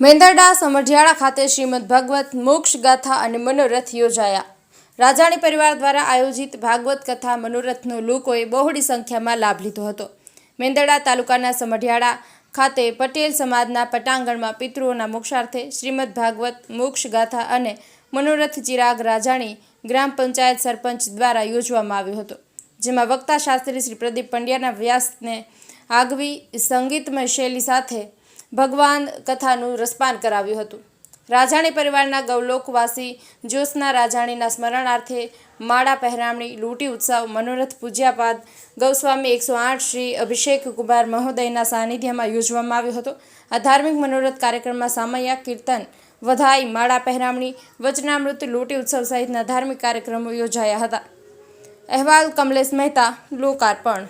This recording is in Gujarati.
મેંદરડા સમઢિયાળા ખાતે શ્રીમદ ભાગવત મોક્ષ ગાથા અને મનોરથ યોજાયા. રાજાણી પરિવાર દ્વારા આયોજિત ભાગવત કથા મનોરથનો લોકોએ બહોળી સંખ્યામાં લાભ લીધો હતો. મેંદરડા તાલુકાના સમઢિયાળા ખાતે પટેલ સમાજના પટાંગણમાં પિતૃઓના મોક્ષાર્થે શ્રીમદ ભાગવત મોક્ષ ગાથા અને મનોરથ ચિરાગ રાજાણી ગ્રામ પંચાયત સરપંચ દ્વારા યોજવામાં આવ્યો હતો. જેમાં વક્તા શાસ્ત્રી શ્રી પ્રદીપ પંડ્યાના વ્યાસને આગવી સંગીતમય શૈલી સાથે ભગવાન કથાનું રસપાન કરાવ્યું હતું. રાજાણી પરિવારના ગૌલોકવાસી જ્યોત્સના રાજાણીના સ્મરણાર્થે માળા પહેરામણી, લૂંટી ઉત્સવ, મનોરથ પૂજ્યાપાદ, ગૌસ્વામી એકસો આઠ શ્રી અભિષેક કુમાર મહોદયના સાનિધ્યમાં યોજવામાં આવ્યો હતો. આ ધાર્મિક મનોરથ કાર્યક્રમમાં સામયા, કીર્તન, વધાઈ, માળા પહેરામણી વચનામૃત લૂંટી ઉત્સવ સહિતના ધાર્મિક કાર્યક્રમો યોજાયા હતા. અહેવાલ કમલેશ મહેતા, લોકાર્પણ.